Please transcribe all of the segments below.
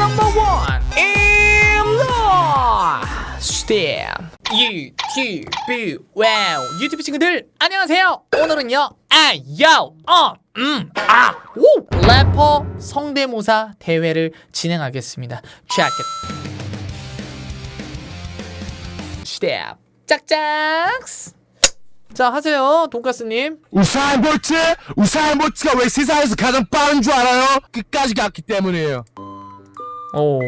넘버 원 임로 스텝 유튜브. 와우 유튜브 친구들 안녕하세요. 오늘은요. 아요 어음아오. 래퍼 성대모사 대회를 진행하겠습니다. Check it. 스텝 짝짝. 자 하세요 돈가스님. 우사인 볼트? 우사인 볼트가 왜 세상에서 가장 빠른 줄 알아요? 끝까지 갔기 때문이에요. 오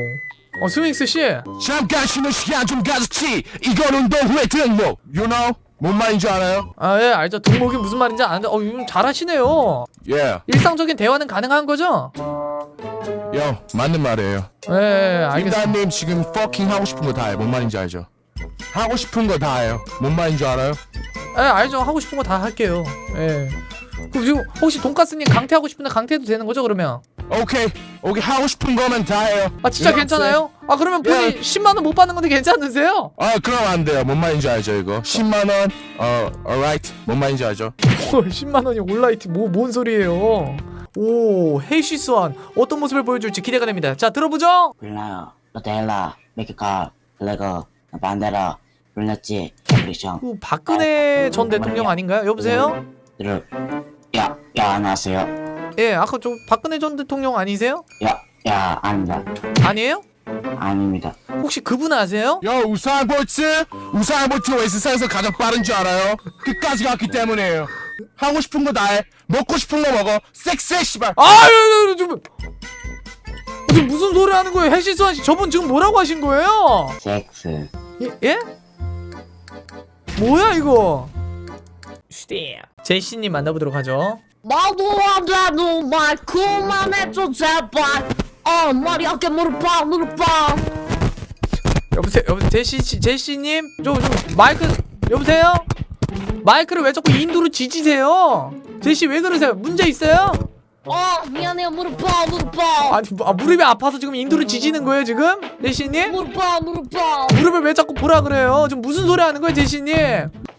어, 스윙스 씨 잠깐 쉬는 시간 좀 가졌지. 운동 후에 등록. You know? 뭔 말인지 알아요? 아, 예, 알죠. 등목이 무슨 말인지 아는데, 어, 잘하시네요. 예. 일상적인 대화는 가능한 거죠? 요, 맞는 말이에요. 예, 예, 알겠습니다. 김다님 지금 fucking 하고 싶은 거 다 해요. 뭔 말인지 알죠? 하고 싶은 거 다 해요. 뭔 말인지 알아요? 예, 알죠. 하고 싶은 거 다 할게요. 예. 그럼 지금 혹시 돈가스님 강퇴하고 싶은데 강퇴해도 되는 거죠, 그러면? 오케이. 오케이 하고 싶은 거면 다 해요. 아, 진짜 예, 괜찮아요? 아, 그러면 본인 예. 10만 원 못 받는 건데 괜찮으세요? 아 그럼 안 돼요. 뭔 말인지 알죠 이거? 10만 원. 어, alright. 뭔 말인지 알죠? 10만 원이 올라이트, 뭐, 뭔 소리예요? 오, 헤이시스완. 어떤 모습을 보여줄지 기대가 됩니다. 자, 들어보죠? 불나요. 로텔라, 메키카, 블레거, 반데라, 불났지, 캐프리션, 그 박근혜 전 대통령 아닌가요? 여보세요? 들을. 야, 야, 안녕하세요. 예, 아까 저 박근혜 전 대통령 아니세요? 야, 야, 아닙니다. 아니에요? 아닙니다. 혹시 그분 아세요? 야 우사인 볼트? 우사인 볼트가 왜 세상에서 가장 빠른 줄 알아요? 끝까지 갔기 때문이에요. 하고 싶은 거 다 해. 먹고 싶은 거 먹어. 섹스해 씨발. 아유, 좀 지금 무슨 소리 하는 거예요? 해시스완 씨, 저분 지금 뭐라고 하신 거예요? 섹스. 예? 예? 뭐야 이거? 제시님 만나보도록 하죠. 나도 안돼도 말 그만 해줘 제발 어 머리 어깨 무릎 봐 무릎 봐 여보세요, 여보세요, 제시 씨, 제시님, 저, 저 마이크 여보세요? 마이크를 왜 자꾸 인도로 지지세요? 제시 왜 그러세요? 문제 있어요? 어 미안해요 무릎 봐 무릎 봐 아니, 뭐, 아, 무릎이 아파서 지금 인도를 지지는 거예요 지금? 제시님? 무릎 봐 무릎 봐 무릎을 왜 자꾸 보라 그래요? 지금 무슨 소리 하는 거예요, 제시님?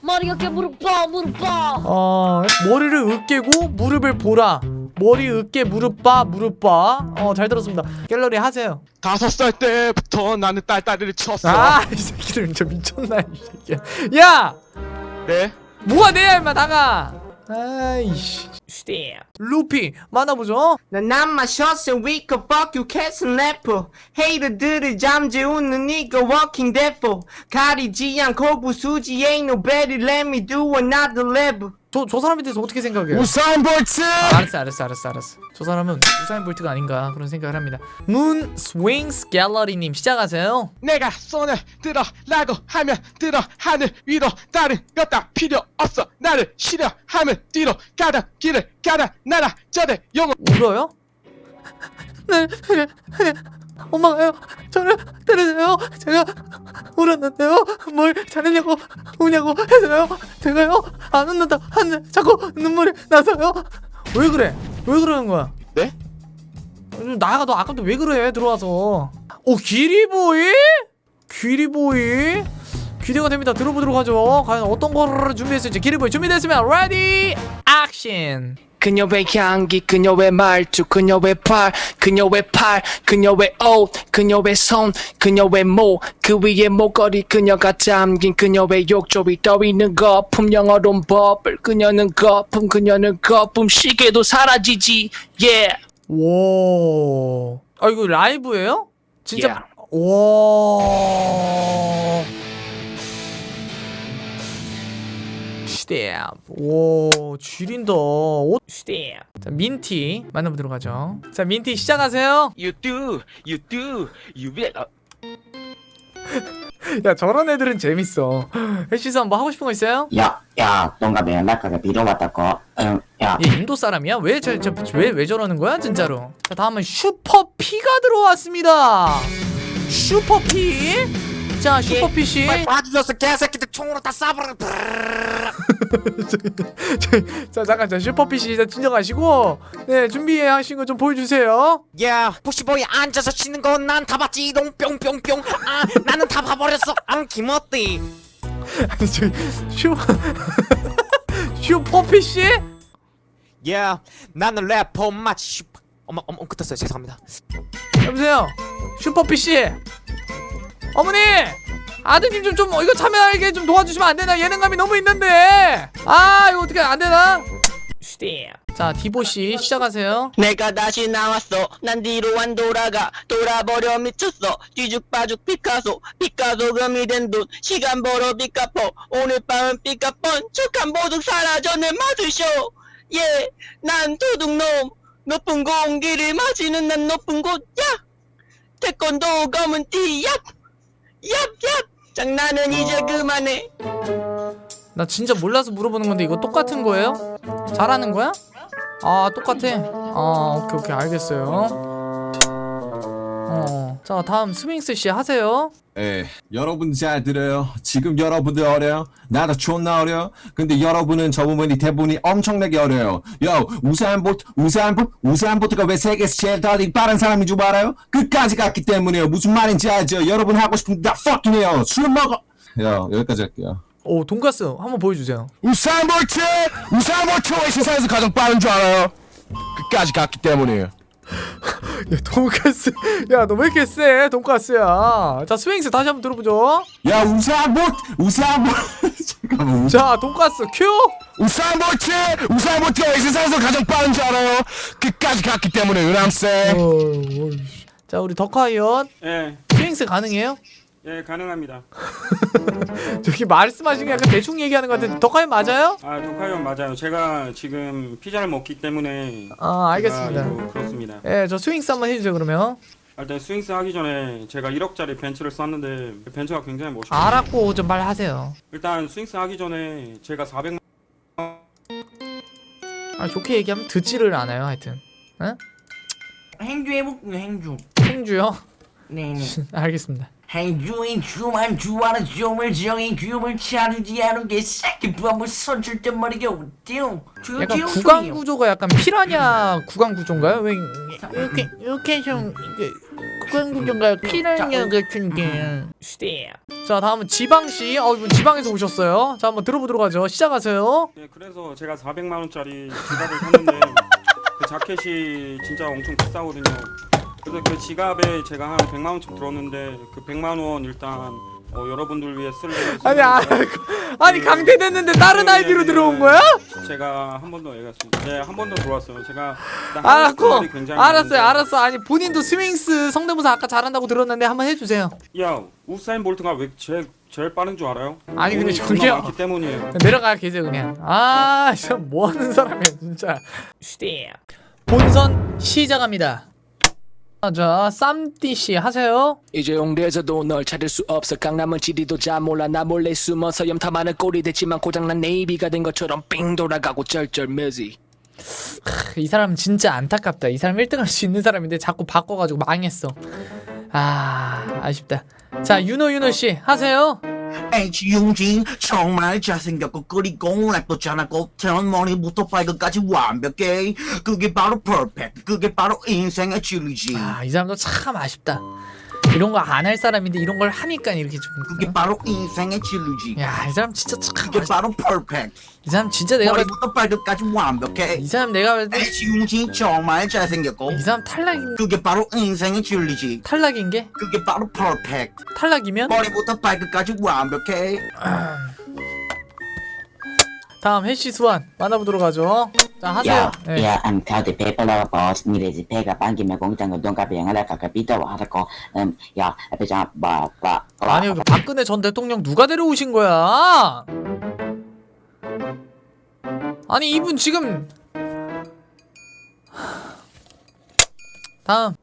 머리 어깨 무릎 봐 무릎 봐 어 머리를 으깨고 무릎을 보라. 머리 으깨 무릎 봐 무릎 봐 어 잘 들었습니다. 갤러리 하세요. 다섯 살 때부터 나는 딸딸이를 쳤어. 아 이 새끼들 진짜 미쳤나 이 새끼야. 야! 네. 뭐가 내야 임마 나가 아이씨 루피 만나보죠 난 마셔서 we can fuck you cat snapper 헤이터들을 잠재우는 니가 walking devil 가리지 않고 부수지 ain't nobody let me do another level 저, 저 사람에 대해서 어떻게 생각해요? 우사인 볼트? 아, 알았어 알았어 알았어 알았어 저 사람은 우사인 볼트가 아닌가 그런 생각을 합니다 문 스윙스 갤러리님 시작하세요 내가 손을 들어라고 하면 들어 하늘 위로 다른 것 다 필요 없어 나를 싫어하면 뒤로 가다 길을 가다 나라 저대 영어 울어요? 네, 네, 네. 엄마가요 저를 때리세요 제가 울었는데요? 뭘 잘했냐고 우냐고 해서요? 제가요? 안 웃는다. 하는데 자꾸 눈물이 나서요? 왜 그래? 왜 그러는 거야? 네? 좀 나가 너 아까부터 왜 그래? 들어와서. 오 기리보이? 기리보이? 기대가 됩니다. 들어보도록 하죠. 과연 어떤 거를 준비했을지. 기리보이 준비됐으면 레디 액션 그녀의 향기 그녀의 말투 그녀의 팔 그녀의 팔 그녀의 옷 그녀의 손 그녀의 목그 위에 목걸이 그녀가 담긴 그녀의 욕조이 떠있는 거품 영어로운 버블 그녀는 거품 그녀는 거품 시계도 사라지지 yeah 와. 아 이거 라이브예요? 진짜 Yeah. 와. 스텝. 와, 지린다. 오, 스텝. 자, 민티 만나보도록 하죠. 자, 민티 시작하세요. You do, you do, you will. 어, 야, 저런 애들은 재밌어. 해시스 한번 하고 싶은 거 있어요? 야, 야, 동갑이 연락하게 비로 왔다고. 응, 야, 얘 인도 사람이야? 왜, 저, 저, 왜, 왜 저러는 거야, 진짜로? 자, 다음은 슈퍼 피가 들어왔습니다. 슈퍼 피. 자, 슈퍼 피 씨. 봐주셔서 개새끼들 총으로 다 쏴버려 자 잠깐 자 슈퍼피시 일단 진정하시고 네 준비하신 거 좀 보여주세요. 야 푸시보이 앉아서 치는 거 난 다 봤지. 이동 뿅뿅뿅. 아 나는 다 봐버렸어. 앙 김어띠. 아니 저슈 슈퍼피시 야 나는 래퍼 마치 슈퍼 어머 어머 끝었어요. 죄송합니다. 여보세요? 슈퍼 PC 어머니 아드님 좀 좀 이거 참여하게 좀 도와주시면 안 되나? 예능감이 너무 있는데. 아 이거 어떻게 안 되나? 자 디보 씨 시작하세요. 내가 다시 나왔어. 난 뒤로 안 돌아가. 돌아버려 미쳤어. 뒤죽바죽 피카소. 피카소 금이 된 돈. 시간 벌어 피카포 오늘 밤은 피카폰 척한 모두 사라져 내 마주쇼 예 난 도둑놈. 높은 공기를 마시는 난 높은 곳 야! 태권도 검은 띠 얍! 얍 얍 장난은 이제 그만해. 나 진짜 몰라서 물어보는 건데 이거 똑같은 거예요? 잘하는 거야? 아 똑같아? 아 오케이 오케이. 알겠어요 어, 자 다음 스윙스 씨 하세요 예, 여러분 잘 들어요. 지금 여러분들 어려요. 나도 존나 어려. 근데 여러분은 저 부분이 대부분이 엄청나게 어려요. 요, 우사인 보트, 우사인 보트, 우사인 보트가 왜 세계에서 제일 더디 빠른 사람인 줄 알아요? 끝까지 갔기 때문에요. 무슨 말인지 알죠? 여러분 하고 싶은 다 fucking 해요. 술 먹어. 야, 여기까지 할게요. 오 돈가스 한번 보여주세요 우사인 볼트 우사인 볼트가 이 세상에서 가장 빠른 줄 알아요 끝까지 갔기 때문이에요 야 돈가스 야 너 왜 이렇게 세 돈가스야. 자 스윙스 다시 한번 들어보죠. 야, 우사인 보트. 잠깐만, 우사 자 돈가스 큐. 우사인 볼트가 이 세상에서 가장 빠른 줄 알아요. 끝까지 갔기 때문에 유남쌤. 자 우리 덕화이언 예, 스윙스 가능해요? 예, 가능합니다. 저기 말씀하신 게 약간 대충 얘기하는 것 같은데 덕화이언 맞아요? 아, 독하형 맞아요. 제가 지금 피자를 먹기 때문에. 아 알겠습니다 제가 이거 그렇습니다. 예 저 스윙스 한번 해주세요 그러면 일단 스윙스 하기 전에 제가 1억짜리 벤츠를 쐈는데 벤츠가 굉장히 멋있고. 알았고 좀 말하세요 일단 스윙스 하기 전에 제가 400만 아 좋게 얘기하면 듣지를 않아요 하여튼 응? 행주 해볼게요 행주 행주요? 네네 알겠습니다 행주인 주만 주하는 좀을 정인 규을 차르지 않은 게 새끼 부함을 선출 때 말이게 어때요 약간 구강 구조가 약간 피라냐 구강 구조인가요? 왜 이렇게 이렇게 좀 이게 구강 구조가 피라냐 같은 게. 자 다음은 지방 씨. 어 이분 지방에서 오셨어요. 자 한번 들어보도록 하죠. 시작하세요. 예, 그래서 제가 400만 원짜리 지갑을 샀는데 그 자켓이 진짜 엄청 비싸거든요. 그래서 그 지갑에 제가 한 100만 원쯤 들었는데 그 100만 원 일단 어, 여러분들 위해 쓸 아니 아, 아니 강퇴됐는데 다른 아이디로 들어온 거야? 제가 한 번 더 얘기했습니다. 네, 한 번 더 들어왔어요. 제가 알았고 굉장히 알았어요 알았어 아니 본인도 스윙스 성대모사 아까 잘한다고 들었는데 한번 해주세요. 야, 우사인 볼트가 왜 제일 제일 빠른 줄 알아요? 아니, 근데 저기요. 때문이에요. 내려가 계세요 그냥 아 진짜 뭐 하는 사람이야 진짜 본선 시작합니다 자 쌈띠씨 하세요. 이제 홍대에서도 널 찾을 수 없어. 강남은 지리도 잘 몰라. 나 몰래 숨어서 염탐하는 꼴이 됐지만 고장난 네이비가 된 것처럼 삥 돌아가고 쩔쩔매지. 이 사람 진짜 안타깝다. 이 사람 1등 할 수 있는 사람인데 자꾸 바꿔가지고 망했어. 아 아쉽다. 자 윤호 윤호씨 하세요 H 융진 정말 잘생겼고 그리고 랩도 잘하고 태어난 머리부터 발끝까지 완벽해. 그게 바로 퍼펙트. 그게 바로 인생의 진리지. 아 이 사람도 참 아쉽다 이런 거 안 할 사람인데 이런 걸 하니까 이렇게 그게 좀 바로 인생의 진리지. 야이 사람 진짜 참 그게 아쉽다 바로 퍼펙트. 이 사람 진짜 내가 봤을 머리부터 발끝까지 완벽해. 때이 사람 내가 봤을 때 융진 정말 잘생겼고. 이 사람 탈락인 그게 바로 인생의 진리지. 탈락인 게? 그게 바로 퍼펙트. 탈락이면? 머리부터 발끝까지 완벽해. 다음 해시 수완. 만나보도록 하죠. 자 하세요. 야, 네. 야, kong tango don ka pe ngala ka kapito wa ko um ya pe ja ba ba 아니 여기 박근혜 전 대통령 누가 데려오신 거야? 아니 이분 지금 다음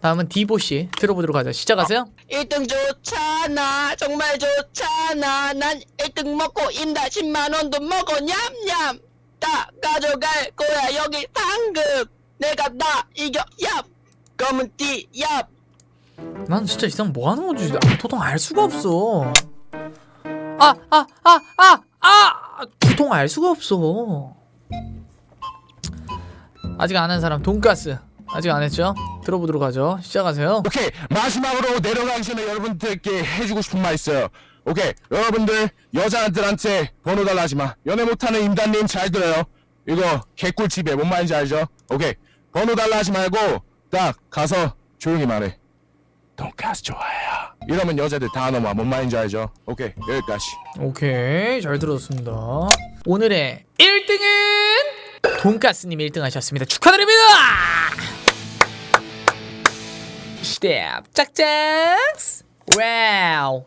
다음은 디보 씨 들어보도록 하죠. 시작하세요. 1등 좋잖아 정말 좋잖아 난 1등 먹고 인다 10만원도 먹어 냠냠 다 가져갈 거야 여기 상금 내가 다 이겨 얍 검은 띠 얍 난 진짜 이 사람 뭐 하는 건지 아, 도통 알 수가 없어. 아 아 아 아 아 도통 알 수가 없어. 아직 안 한 사람 돈가스 아직 안 했죠? 들어보도록 하죠. 시작하세요. 오케이 마지막으로 내려가기 전에 여러분들께 해주고 싶은 말 있어요 오케이 여러분들 여자들한테 번호 달라 하지마 연애 못하는 임단님 잘 들어요 이거 개꿀집에 뭔 말인지 알죠? 오케이 번호 달라 하지 말고 딱 가서 조용히 말해. 돈가스 좋아해요. 이러면 여자들 다 넘어. 뭔 말인지 알죠? 오케이 여기까지. 오케이 잘 들었습니다 오늘의 1등은 돈가스님 1등 하셨습니다 축하드립니다 스텝 짝짝 와우